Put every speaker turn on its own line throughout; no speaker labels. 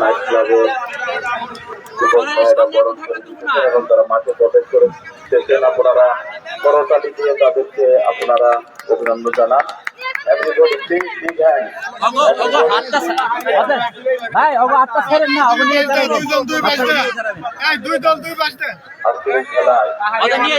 Night যুবক ভাইয়েরা বরণ করে দিতেছেন এবং তারা মাঠে প্রবেশ করে দিতেছেন আপনারা করতালি দিয়ে তাদেরকে আপনারা অভিনন্দন জানান।
ভাই অগো হাতটা ছেড়েন না অগো নিয়ে যাবেন
দুই দল দুই পাশে। এই দুই দল দুই পাশে।
আজকের খেলায়
নিয়ে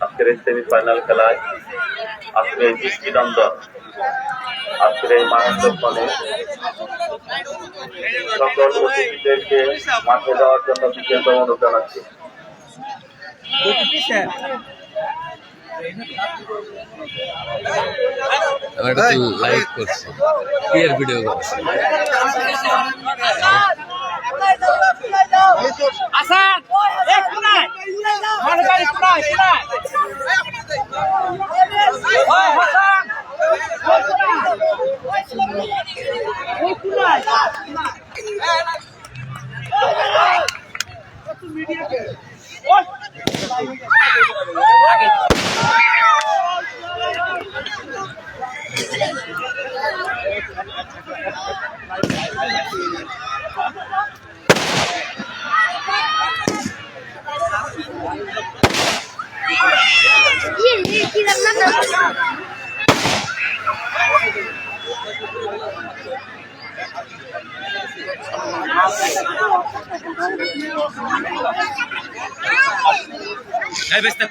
আজকের এই সেমিফাইনাল খেলায় আজকের এই দৃষ্টিনন্দন আজকের এই মানবক্ষণে সকল অতিথিদেরকে মাঠে যাওয়ার জন্য বিশেষ অনুরোধ জানাচ্ছি
লাইক করছি ভিডিও করছি
আসান এ কুনাই মানে গাড়ি কুনাই কুনাই ওই হাসান! ওই কুনাই
এই বেস্তা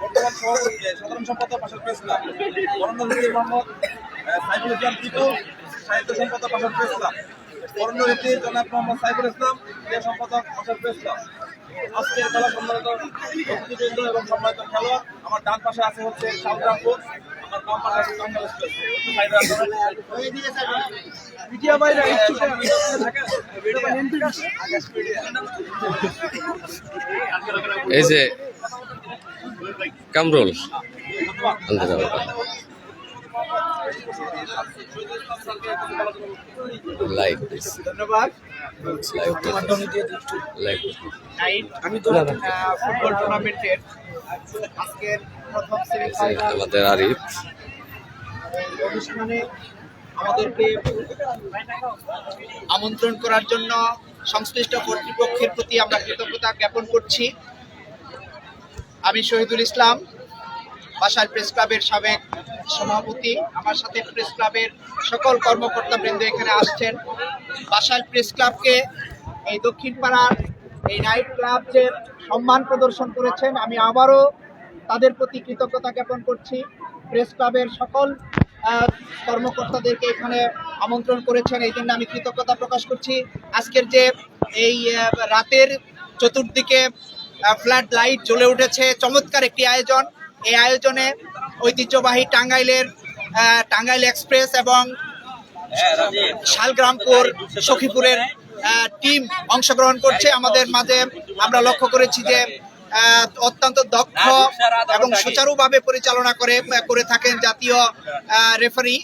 বর্তমান সভাপতি সাধারণ সম্পাদক বাসার প্রেস ক্লাব বরণ্যনীতি মোহাম্মদ আহ, সাইফুল ইসলাম টিপু সাহিত্য সম্পাদক বাসার প্রেস ক্লাব বরণ্যনীতি জনাব মোহাম্মদ ইসলাম ক্রীড়া সম্পাদক বাসার প্রেস ক্লাব আজকের খেলা সম্মানিত এবং সম্মানিত খেলোয়াড় আমার ডান পাশে আছে হচ্ছে শাহজাহানপুর আমার
এই যে কামরুল লাইক
ধন্যবাদ।
আমি তো ফুটবল টুর্নামেন্টের আজকের প্রথম
আমাদের আরিফ।
অনুষ্ঠানে আমাদেরকে আমন্ত্রণ করার জন্য সংশ্লিষ্ট কর্তৃপক্ষের প্রতি আমরা কৃতজ্ঞতা জ্ঞাপন করছি। আমি শহীদুল ইসলাম বাসার প্রেস ক্লাবের সাবেক সভাপতি, আমার সাথে প্রেস ক্লাবের সকল কর্মকর্তা বৃন্দ এখানে আসছেন। বাসাল প্রেস ক্লাবকে এই দক্ষিণ পাড়ার এই নাইট ক্লাব যে সম্মান প্রদর্শন করেছেন, আমি আবারও তাদের প্রতি কৃতজ্ঞতা জ্ঞাপন করছি। প্রেস ক্লাবের সকল কর্মকর্তাদেরকে এখানে আমন্ত্রণ করেছেন, এই জন্য আমি কৃতজ্ঞতা প্রকাশ করছি। আজকের যে এই রাতের চতুর্দিকে ফ্ল্যাট লাইট জ্বলে উঠেছে, চমৎকার একটি আয়োজন। এই আয়োজনে ঐতিহ্যবাহী টাঙ্গাইলের টাঙ্গাইল এক্সপ্রেস এবং শালগ্রামপুর সখীপুরের টিম অংশগ্রহণ করছে। আমাদের মাঝে আমরা লক্ষ্য করেছি যে অত্যন্ত দক্ষ এবং সুচারুভাবে পরিচালনা করে করে থাকেন জাতীয় রেফারি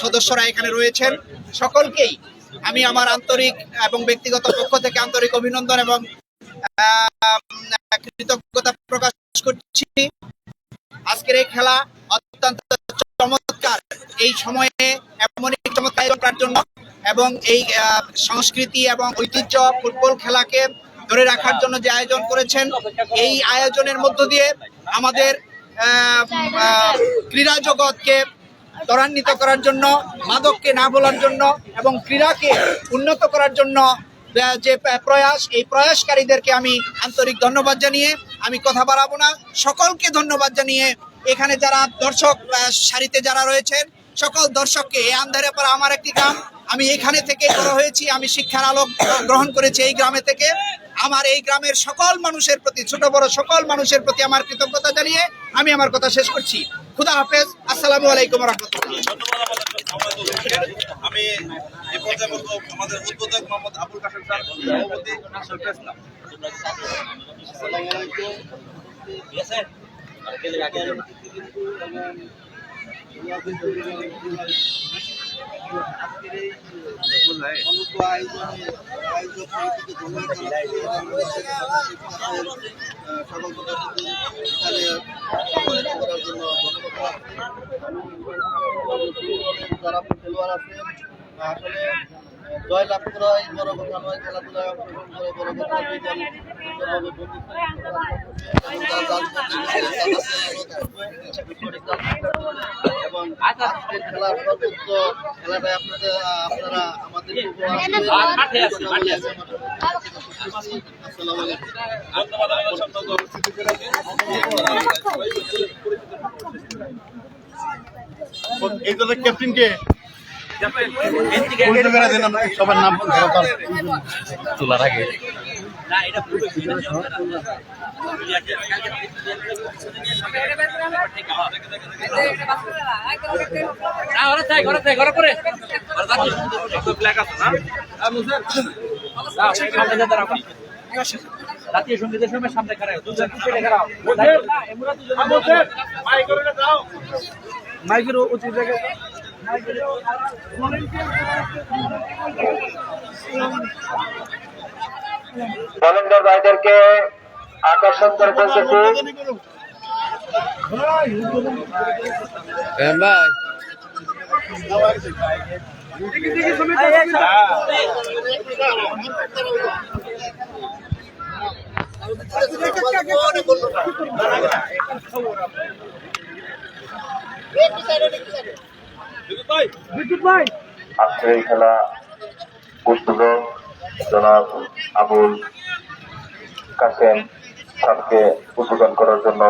সদস্যরা এখানে রয়েছেন। সকলকেই আমি আমার আন্তরিক এবং ব্যক্তিগত পক্ষ থেকে আন্তরিক অভিনন্দন এবং কৃতজ্ঞতা প্রকাশ করছি। আজকের এই খেলা অত্যন্ত চমৎকার। এই সময়ে এমন একটি চমৎকার করার জন্য এবং এই সংস্কৃতি এবং ঐতিহ্য ফুটবল খেলাকে ধরে রাখার জন্য যে আয়োজন করেছেন, এই আয়োজনের মধ্য দিয়ে আমাদের ক্রীড়া জগৎকে ত্বরান্বিত করার জন্য, মাদককে না বলার জন্য এবং ক্রীড়াকে উন্নত করার জন্য যে প্রয়াস, এই প্রয়াসকারীদেরকে আমি আন্তরিক ধন্যবাদ জানিয়ে আমি কথা বাড়াবো না। সকলকে ধন্যবাদ জানিয়ে এখানে যারা দর্শক সারিতে যারা রয়েছেন, সকল দর্শককে এই আন্ধারে পর আমার একটি গ্রাম। আমি এখানে থেকে বড় হয়েছি, আমি শিক্ষার আলো গ্রহণ করেছি এই গ্রামে থেকে। আমার এই গ্রামের সকল মানুষের প্রতি, ছোট বড় সকল মানুষের প্রতি আমার কৃতজ্ঞতা জানিয়ে আমি আমার কথা শেষ করছি। খুদা হাফেজ আসসালামু আলাইকুম রহমতুল্লাহ।
আমি এই পর্যায়ে বলব আমাদের উদ্বোধক মোহাম্মদ আবুল কাশেম স্যার সভাপতি
যারা খেলোয়াড় আছেন আসলে জয় লাভ করাই বড় কথা নয় করে বড় এবং আপনাদের আপনারা আমাদের এই দলের করে দেন আমরা সবার নাম
তোলার আগে।
জাতীয় সঙ্গীতের সময় সামনে খারাপ দুজন পিছনে খারাপ দুজন মাইকের উচিত জায়গায়
বলেন্দ্র ভাইদেরকে আকর্ষণ করে বলতেছি
ভাই।
আজকের এই খেলা উদ্বোধক জনাব আবুল কাসেম স্যারকে উদ্বোধন করার জন্য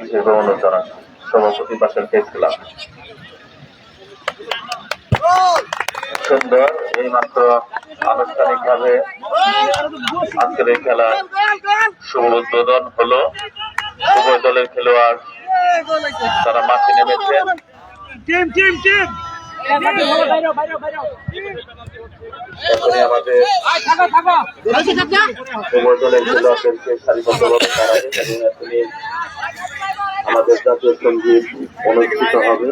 বিশেষ অনুরোধ জানান সভাপতি পাশের টেস্ট খেলা। সুন্দর, এই মাত্র আনুষ্ঠানিকভাবে আজকের এই খেলা শুভ উদ্বোধন হলো। উভয় দলের খেলোয়াড় তারা মাঠে নেমেছেন। এখনই আমাদের উভয় আমাদের জাতীয় সংগীত অনুষ্ঠিত হবে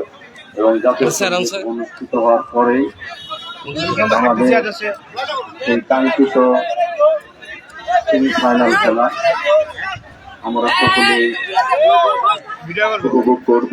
এবং জাতীয়। অনুষ্ঠিত হওয়ার পরেই আমাদের সেই কাঙ্ক্ষিত সেমিফাইনাল খেলা আমরা সকলেই উপভোগ করব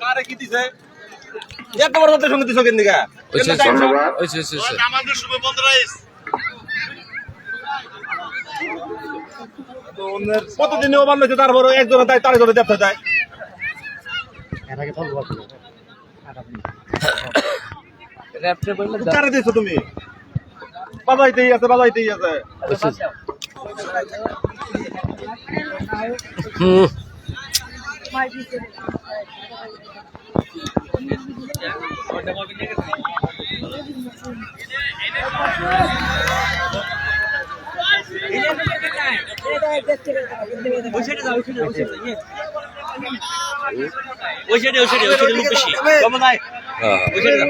দাঁড়াও
কি দিছে? এত বড় জাতীয় সংগীত দিছো কেন দিকা
ওইসে
ধন্যবাদ।
ওইসে ওইসে ওইসে
প্রতিদিন ওভার লইছে তারপরে একজনে দেয় তার জন্য দেখতে যায়
র্যাপটে বললে
কারে দিছো তুমি? বাজাইতেই আছে বাজাইতেই আছে।
হুম।
ওই সাইডে ওই সাইডে ওই সাইডে লোক বেশি কেমন নাই
হ্যাঁ
ওই সাইডে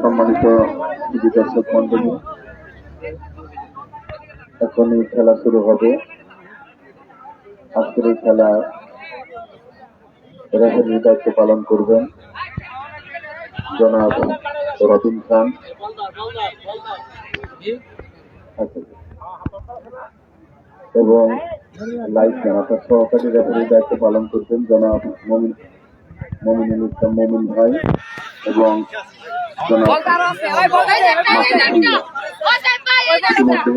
সম্মানিত দর্শক মন্ডলী এখনই খেলা শুরু হবে। আজকের এই খেলায় রেফারির দায়িত্ব পালন করবেন। জনাব রবিন খান। এবং লাইফম্যান অর্থাৎ সহকারী রেফারির দায়িত্ব পালন করবেন জনাব মমিন মমিনুল ইসলাম মমিন ভাই এবং ইতিমধ্যে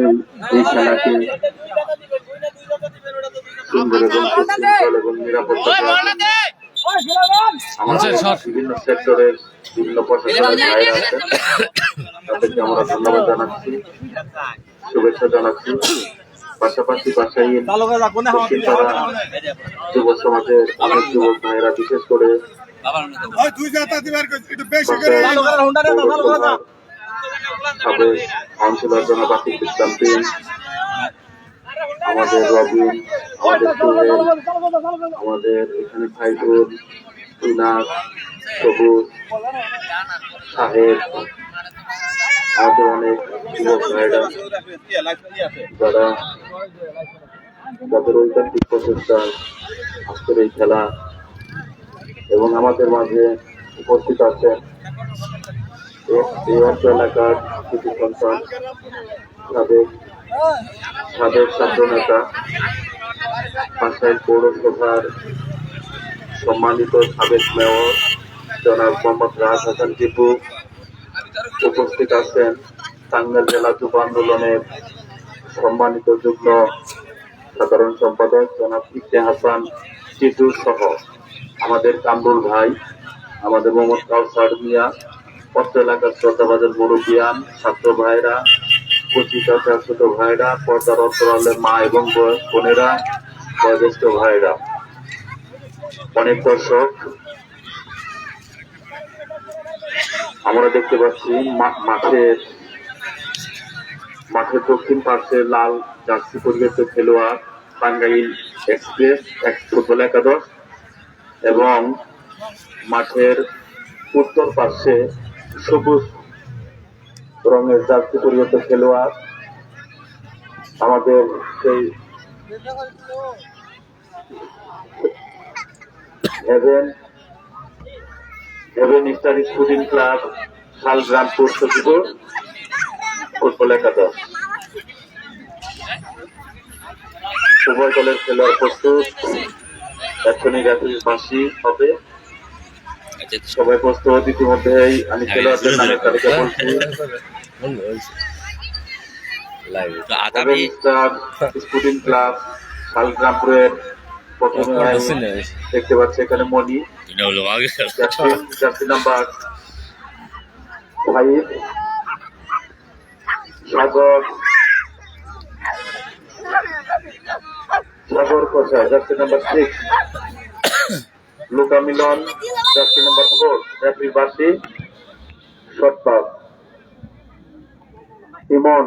আচ্ছা, সর।
বিভিন্ন সেক্টরের বিভিন্ন প্রশাসনের ভাইরা আছেন তাদেরকে আমরা ধন্যবাদ জানাচ্ছি। শুভেচ্ছা জানাচ্ছি। পাশাপাশি
হাওয়া
যুব সমাজের অনেক যুবক ভাইয়েরা বিশেষ করে
ওই তুই যাতা দিবার
আমাদের রবিন আমাদের এখানে সাইফুল ইনাস সবুজ, সাহেব আমাদের অনেক যুবক ভাইরা যারা যাদের ঐকান্তিক প্রচেষ্টায় আজকের এই খেলা এবং আমাদের মাঝে উপস্থিত আছেন এলাকার কিছু সন্তান সাবেক সাবেক ছাত্র নেতা পৌরসভার সম্মানিত সাবেক মেয়র জনাব মোহাম্মদ রাজ হাসান টিপু উপস্থিত আছেন টাঙ্গাইল জেলা যুব আন্দোলনের সম্মানিত যুগ্ম সাধারণ সম্পাদক জনাব ইফতে হাসান টিটু সহ আমাদের কামরুল ভাই, আমাদের মোহাম্মদ কাউসার মিয়া, পত্র এলাকার শ্রদ্ধাবাজার মুরব্বিয়ান, ছাত্র ভাইরা কচি চাচা ছোট ভাইরা, পর্দার অন্তরালের মা এবং বোনেরা, বয়োজ্যেষ্ঠ ভাইরা। অনেক দর্শক, আমরা দেখতে পাচ্ছি মাঠের মাঠের দক্ষিণ পাশে লাল জার্সি পরিবেশ খেলোয়াড় টাঙ্গাইল এক্সপ্রেস, এক ফুটবল একাদশ, এবং মাঠের উত্তর পাশে সবুজ রঙের জার্সি পরিবর্ত খেলোয়াড়। আমাদের সেই heaven heaven shooting club Shalgrampur সচিবর football একাদশ উভয় দলের খেলোয়াড় প্রস্তুত। এখনই রেফারির বাঁশি হবে। সবাই প্রস্তুত ইতিমধ্যেই আমি খেলোয়াড়দের নামের তালিকা বলছি।
লাইভ
হেভেন ক্লাব শালগ্রামপুরের প্রথমে দেখতে পাচ্ছি এখানে Moni jersey jersey number five Sagar Sagar কোষা jersey number six Luka Milon jersey number four referee বাসি পাস। ইমন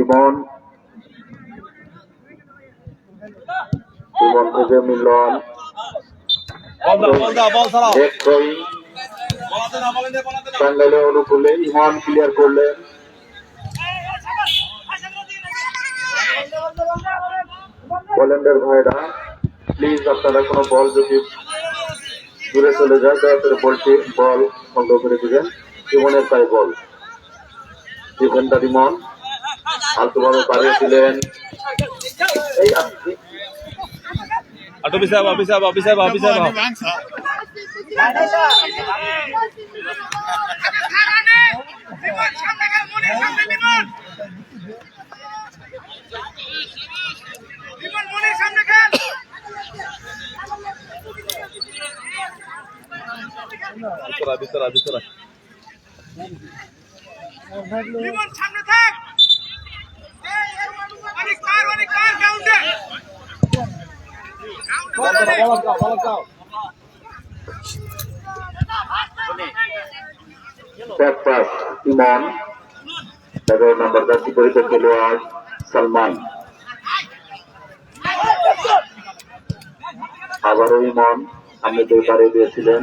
ইমন। ইমন থেকে মিলন। টাঙ্গাইলের অনুকূলে ইমন ক্লিয়ার করলেন পোল্যান্ডের ভাইরা প্লিজ আপনারা কোনো বল যদি দূরে চলে যায় দয়া করে বলটি বল বন্ধ করে দিবেন জীবনের পায়ে বল ডিফেন্ডার ইমন আলতোভাবে বাড়িয়ে দিলেন এই আপনি
আটো পিছাব পিছাব পিছাব পিছাব ভিতরা ভিতরা ভিতরা।
সামনে থাক। অনেক কার অনেক কার কাউন্টার
ব্যাক পাস ইমন এগারো নম্বর জার্সি পরিত খেলোয়াড় সালমান আবারও ইমন সামনে দিয়ে বাড়িয়ে দিয়েছিলেন।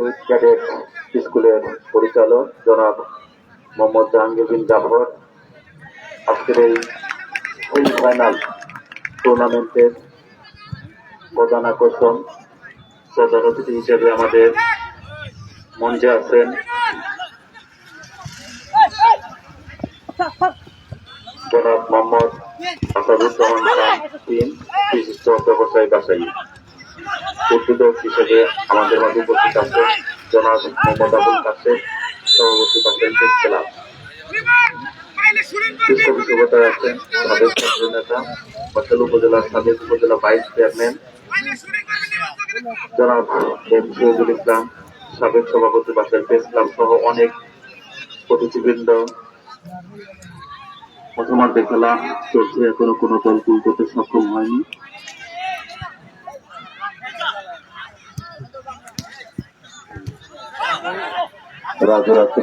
শহীদ ক্যাডেট স্কুলের পরিচালক জনাব মোহাম্মদ জাহাঙ্গীর বিন জাফর। আজকের এই সেমিফাইনাল টুর্নামেন্টের প্রধান আকর্ষণ প্রধান অতিথি হিসেবে আমাদের মঞ্চে আছেন জনাব মোহাম্মদ আসাদুজ্জামান খান, তিন বিশিষ্ট ব্যবসায়ী ব্যবসায়ী উদ্বোধক হিসেবে আমাদের মাঝে উপস্থিত আছেন জনাব মোহাম্মদ আবুল কাসেম সভাপতি ক্লাব
পাইলে শুরু
পৃষ্ঠপোষকতায় আছেন ছাত্র নেতা উপজেলার সাবেক উপজেলা ভাইস চেয়ারম্যান। জনাব এম ইসলাম, সাবেক সভাপতি বাসার প্রেস ক্লাব সহ অনেক অতিথিবৃন্দ। প্রথমার্ধে খেলা চলছে, এখনও কোনো দল গোল করতে সক্ষম হয়নি। রাজু রাজু